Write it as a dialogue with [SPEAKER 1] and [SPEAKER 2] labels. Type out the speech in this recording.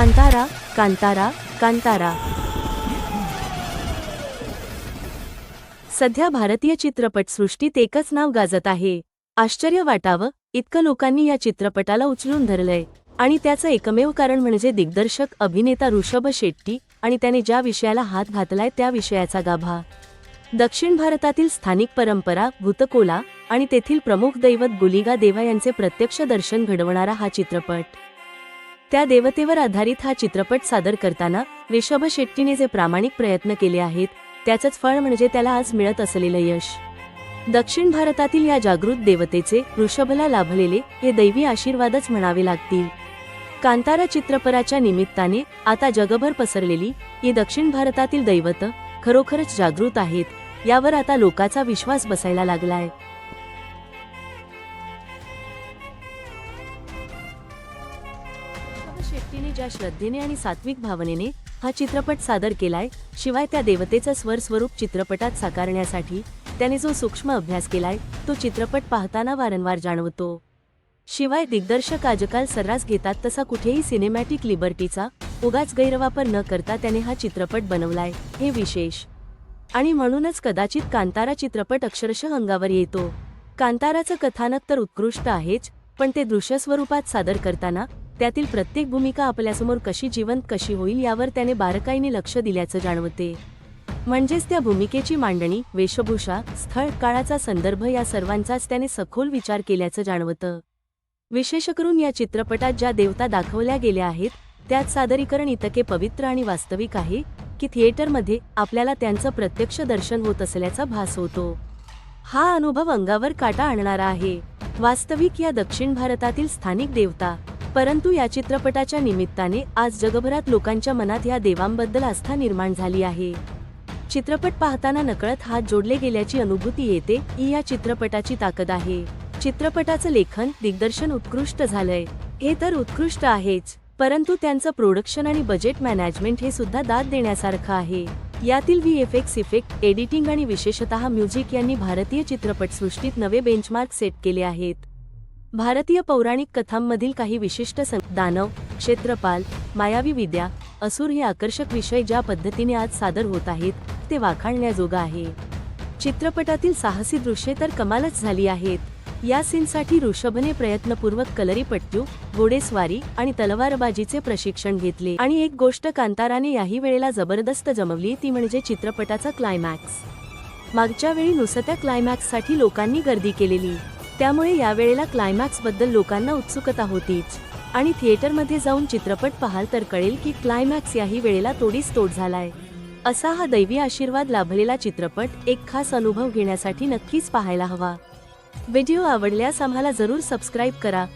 [SPEAKER 1] कांतारा कांतारा कांतारा. सध्या भारतीय चित्रपटसृष्टीत एकच नाव गाजत आहे. आश्चर्य वाटावं इतकं लोकांनी या चित्रपटाला उचलून धरलंय. आणि त्याचं एकमेव कारण म्हणजे दिग्दर्शक अभिनेता ऋषभ शेट्टी आणि त्याने ज्या विषयाला हात घातलाय त्या विषयाचा गाभा. दक्षिण भारतातील स्थानिक परंपरा भूतकोला आणि तेथील प्रमुख दैवत गुलिगा देवा यांचे प्रत्यक्ष दर्शन घडवणारा हा चित्रपट. त्या देवतेवर आधारित हा चित्रपट सादर करताना ऋषभ शेट्टीने जे प्रामाणिक प्रयत्न केले आहेत त्याचंच फळ म्हणजे त्याला आज मिळत असलेलं यश. दक्षिण भारतातील या जागृत देवतेचे ऋषभला लाभलेले हे दैवी आशीर्वादच म्हणावे लागतील. कांतारा चित्रपटाच्या निमित्ताने आता जगभर पसरलेली ही दक्षिण भारतातील दैवत खरोखरच जागृत आहेत यावर आता लोकाचा विश्वास बसायला लागलाय. शेट्टीने ज्या श्रद्धेने आणि सात्विक भावनेने हा चित्रपट सादर केलाय शिवाय त्या देवतेचं स्वर स्वरूप चित्रपटात साकारण्यासाठी त्याने जो सूक्ष्म अभ्यास केलाय तो चित्रपट पाहताना वारंवार जाणवतो. शिवाय दिग्दर्शक आजकाल सर्रास घेतात तसा कुठेही सिनेमॅटिक लिबर्टीचा उगाच गैरवापर न करता त्याने हा चित्रपट बनवलाय हे विशेष. आणि म्हणूनच कदाचित कांतारा चित्रपट अक्षरशः अंगावर येतो. कांताराचं कथानक तर उत्कृष्ट आहेच पण ते दृश्य स्वरूपात सादर करताना त्यातील प्रत्येक भूमिका आपल्यासमोर कशी जिवंत कशी होईल यावर त्याने बारकाईने लक्ष दिल्याचं जाणवते. म्हणजेच त्या भूमिकेची मांडणी वेशभूषा स्थळ काळाचा संदर्भ या सर्वांचाच त्याने सखोल विचार केल्याचं जाणवतं. विशेष करून या चित्रपटात ज्या देवता दाखवल्या गेल्या आहेत त्यात सादरीकरण इतके पवित्र आणि वास्तविक आहे की थिएटरमध्ये आपल्याला त्यांचं प्रत्यक्ष दर्शन होत असल्याचा भास होतो. हा अनुभव अंगावर काटा आणणारा आहे. वास्तविक या दक्षिण भारतातील स्थानिक देवता परंतु या चित्रपटाच्या निमित्ताने आज जगभरात लोकांच्या मनात या देवांबद्दल आस्था निर्माण झाली आहे. चित्रपट पाहताना नकळत हात जोडले गेल्याची अनुभूती येते ही या चित्रपटाची ताकद आहे. चित्रपटाचं लेखन दिग्दर्शन उत्कृष्ट झालंय. हे तर उत्कृष्ट आहेच परंतु त्यांचं प्रोडक्शन आणि बजेट मॅनेजमेंट हे सुद्धा दाद देण्यासारखं आहे. यातील V F X effect editing आणि विशेषतः म्युझिक यांनी भारतीय चित्रपटसृष्टीत नवे बेंचमार्क सेट केले आहेत. भारतीय पौराणिक कथांमधील काही विशिष्ट सं- दानव क्षेत्रपाल मायावी विद्या असुर हे आकर्षक विषय ज्या पद्धतीने आज सादर होत आहेत ते वाखाणण्याजोगं आहे. चित्रपटातील साहसी दृश्ये तर कमालच झाली आहेत. या सीनसाठी ऋषभने प्रयत्नपूर्वक कलरीपट्टू घोडेस्वारी आणि तलवारबाजीचे प्रशिक्षण घेतले. आणि एक गोष्ट कांताराने याही वेळेला जबरदस्त जमवली ती म्हणजे चित्रपटाचा क्लायमॅक्स मागच्या वेळी नुसत्या क्लायमॅक्ससाठी लोकांनी गर्दी केलेली. त्यामुळे यावेळेला क्लायमॅक्सबद्दल लोकांना उत्सुकता होतीच. आणि थिएटरमध्ये जाऊन चित्रपट पाहाल तर कळेल की क्लायमॅक्स याही वेळेला तोडीस तोड झालाय. असा हा दैवी आशीर्वाद लाभलेला चित्रपट एक खास अनुभव घेण्यासाठी नक्कीच पाहायला हवा. व्हिडिओ आवडल्यास आम्हाला जरूर सबस्क्राईब करा.